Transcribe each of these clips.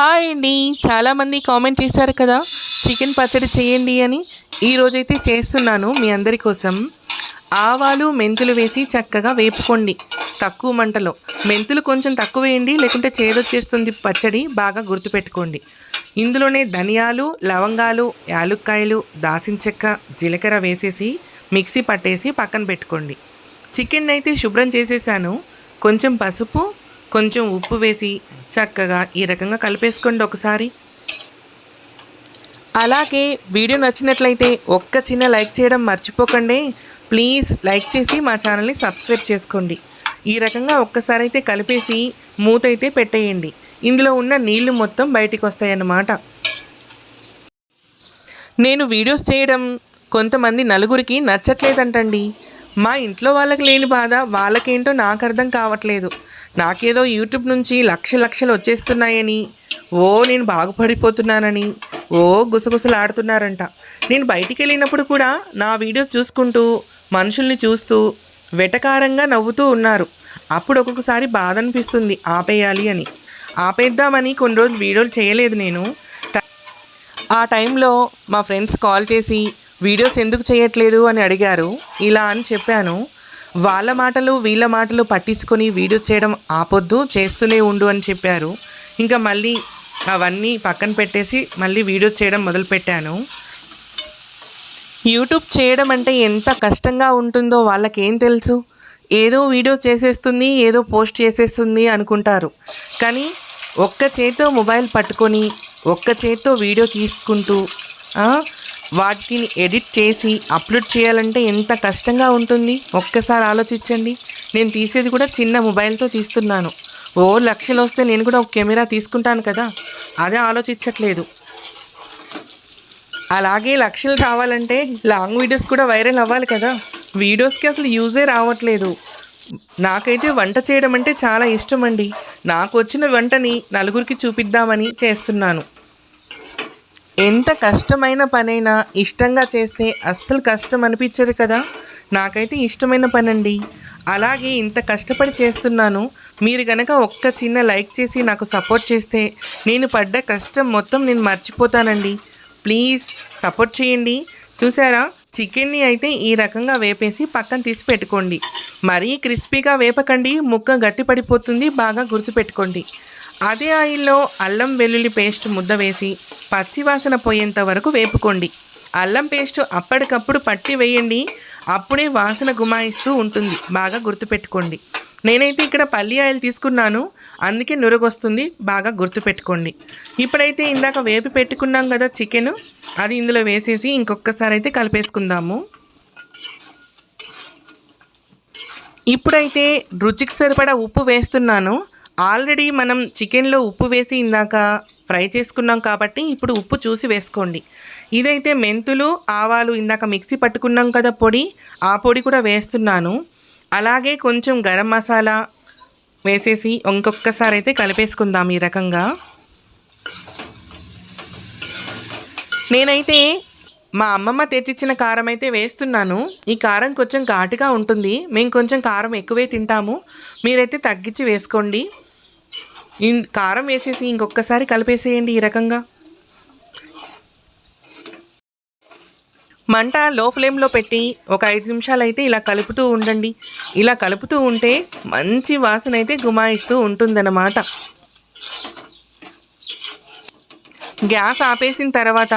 Hi అండి. చాలామంది comment చేశారు కదా చికెన్ పచ్చడి చేయండి అని. ఈరోజైతే చేస్తున్నాను మీ అందరి కోసం. ఆవాలు మెంతులు వేసి చక్కగా వేపుకోండి. తక్కువ మంటలో. మెంతులు కొంచెం తక్కువ వేయండి లేకుంటే చేదొచ్చేస్తుంది పచ్చడి బాగా గుర్తుపెట్టుకోండి. ఇందులోనే ధనియాలు లవంగాలు యాలుక్కాయలు దాసిన చెక్క జీలకర్ర వేసేసి మిక్సీ పట్టేసి పక్కన పెట్టుకోండి. చికెన్ అయితే శుభ్రం చేసేసాను. కొంచెం పసుపు కొంచెం ఉప్పు వేసి చక్కగా ఈ రకంగా కలిపేసుకోండి ఒకసారి. అలాగే వీడియో నచ్చినట్లయితే ఒక్క చిన్న లైక్ చేయడం మర్చిపోకండి. ప్లీజ్ లైక్ చేసి మా ఛానల్ని సబ్స్క్రైబ్ చేసుకోండి. ఈ రకంగా ఒక్కసారి అయితే కలిపేసి మూత అయితే పెట్టేయండి. ఇందులో ఉన్న నీళ్ళు మొత్తం బయటికి వస్తాయన్నమాట నేను వీడియోస్ చేయడం కొంతమంది నలుగురికి నచ్చట్లేదంటండి. మా ఇంట్లో వాళ్ళకి లేని బాధ వాళ్ళకేంటో నాకు అర్థం కావట్లేదు. నాకేదో యూట్యూబ్ నుంచి లక్ష లక్షలు వచ్చేస్తున్నాయని. ఓ నేను బాగుపడిపోతున్నానని. ఓ గుసగుసలాడుతున్నారంట. నేను బయటికి వెళ్ళినప్పుడు కూడా నా వీడియో చూసుకుంటూ మనుషుల్ని చూస్తూ వెటకారంగా నవ్వుతూ ఉన్నారు. అప్పుడు ఒక్కొక్కసారి బాధ అనిపిస్తుంది ఆపేయాలి అని. ఆపేద్దామని కొన్ని రోజులు వీడియోలు చేయలేదు నేను. ఆ టైంలో మా ఫ్రెండ్స్ కాల్ చేసి వీడియోస్ ఎందుకు చేయట్లేదు? అని అడిగారు. ఇలా అని చెప్పాను. వాళ్ళ మాటలు వీళ్ళ మాటలు పట్టించుకొని వీడియో చేయడం ఆపొద్దు చేస్తూనే ఉండు అని చెప్పారు. ఇంకా మళ్ళీ అవన్నీ పక్కన పెట్టేసి మళ్ళీ వీడియో చేయడం మొదలుపెట్టాను యూట్యూబ్ చేయడం అంటే ఎంత కష్టంగా ఉంటుందో వాళ్ళకేం తెలుసు? ఏదో వీడియో చేసేస్తుంది ఏదో పోస్ట్ చేసేస్తుంది అనుకుంటారు. కానీ ఒక్క చేత్తో మొబైల్ పట్టుకొని ఒక్క చేత్తో వీడియో తీసుకుంటూ వాటిని ఎడిట్ చేసి అప్లోడ్ చేయాలంటే ఎంత కష్టంగా ఉంటుంది? ఒక్కసారి ఆలోచించండి. నేను తీసేది కూడా చిన్న మొబైల్తో తీస్తున్నాను. ఓ లక్షలు వస్తే నేను కూడా ఒక కెమెరా తీసుకుంటాను కదా? అదే ఆలోచించట్లేదు. అలాగే లక్షలు రావాలంటే లాంగ్ వీడియోస్ కూడా వైరల్ అవ్వాలి కదా? వీడియోస్కి అసలు యూజే రావట్లేదు. నాకైతే వంట చేయడం అంటే చాలా ఇష్టం అండి నాకు వచ్చిన వంటని నలుగురికి చూపిద్దామని చేస్తున్నాను. ఎంత కష్టమైన పనైనా ఇష్టంగా చేస్తే అస్సలు కష్టం అనిపించదు కదా? నాకైతే ఇష్టమైన పని అండి అలాగే ఇంత కష్టపడి చేస్తున్నాను. మీరు కనుక ఒక్క చిన్న లైక్ చేసి నాకు సపోర్ట్ చేస్తే నేను పడ్డ కష్టం మొత్తం నేను మర్చిపోతానండి. ప్లీజ్ సపోర్ట్ చేయండి. చూసారా? చికెన్ని అయితే ఈ రకంగా వేపేసి పక్కన తీసి పెట్టుకోండి. మరీ క్రిస్పీగా వేపకండి. ముక్క గట్టి పడిపోతుంది బాగా గుర్తుపెట్టుకోండి. అదే ఆయిల్లో అల్లం వెల్లుల్లి పేస్ట్ ముద్ద వేసి పచ్చివాసన పోయేంత వరకు వేపుకోండి. అల్లం పేస్ట్ అప్పటికప్పుడు పట్టి వేయండి. అప్పుడే వాసన గుమాయిస్తూ ఉంటుంది. బాగా గుర్తుపెట్టుకోండి. నేనైతే ఇక్కడ పల్లి ఆయిల్ తీసుకున్నాను. అందుకే నురగొస్తుంది. బాగా గుర్తుపెట్టుకోండి. ఇప్పుడైతే ఇందాక వేపి పెట్టుకున్నాం కదా చికెన్. అది ఇందులో వేసేసి ఇంకొకసారి అయితే కలిపేసుకుందాము. ఇప్పుడైతే రుచికి సరిపడా ఉప్పు వేస్తున్నాను. ఆల్రెడీ మనం చికెన్లో ఉప్పు వేసి ఇందాక ఫ్రై చేసుకున్నాం కాబట్టి ఇప్పుడు ఉప్పు చూసి వేసుకోండి. ఇదైతే మెంతులు ఆవాలు ఇందాక మిక్సీ పట్టుకున్నాం కదా పొడి ఆ పొడి కూడా వేస్తున్నాను. అలాగే కొంచెం గరం మసాలా వేసేసి ఇంకొకసారి అయితే కలిపేసుకుందాం ఈ రకంగా. నేనైతే మా అమ్మమ్మ తెచ్చిచ్చిన కారం అయితే వేస్తున్నాను. ఈ కారం కొంచెం ఘాటుగా ఉంటుంది. మేము కొంచెం కారం ఎక్కువే తింటాము. మీరైతే తగ్గించి వేసుకోండి. కారం వేసేసి ఇంకొకసారి కలిపేసేయండి ఈ రకంగా. మంట లో ఫ్లేమ్లో పెట్టి ఒక ఐదు నిమిషాలు అయితే ఇలా కలుపుతూ ఉండండి. ఇలా కలుపుతూ ఉంటే మంచి వాసన అయితే గుమాయిస్తూ ఉంటుందన్నమాట. గ్యాస్ ఆపేసిన తర్వాత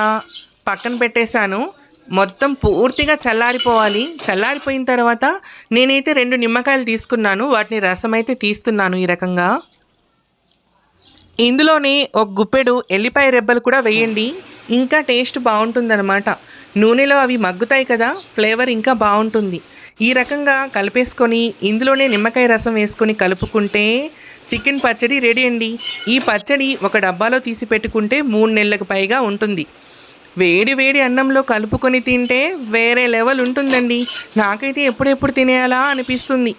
పక్కన పెట్టేశాను. మొత్తం పూర్తిగా చల్లారిపోవాలి. చల్లారిపోయిన తర్వాత నేనైతే రెండు నిమ్మకాయలు తీసుకున్నాను. వాటిని రసం అయితే తీస్తున్నాను ఈ రకంగా. ఇందులోనే ఒక గుప్పెడు ఎల్లిపాయ రెబ్బలు కూడా వేయండి. ఇంకా టేస్ట్ బాగుంటుందన్నమాట. నూనెలో అవి మగ్గుతాయి కదా ఫ్లేవర్ ఇంకా బాగుంటుంది. ఈ రకంగా కలిపేసుకొని ఇందులోనే నిమ్మకాయ రసం వేసుకొని కలుపుకుంటే చికెన్ పచ్చడి రెడీ అండి. ఈ పచ్చడి ఒక డబ్బాలో తీసి పెట్టుకుంటే మూడు నెలలకు పైగా ఉంటుంది. వేడి వేడి అన్నంలో కలుపుకొని తింటే వేరే లెవెల్ ఉంటుందండి. నాకైతే ఎప్పుడెప్పుడు తినేయాలా అనిపిస్తుంది.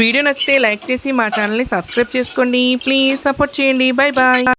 వీడియో నచ్చితే లైక్ చేసి మా ఛానల్ని సబ్స్క్రైబ్ చేసుకోండి. ప్లీజ్ సపోర్ట్ చేయండి. Bye bye.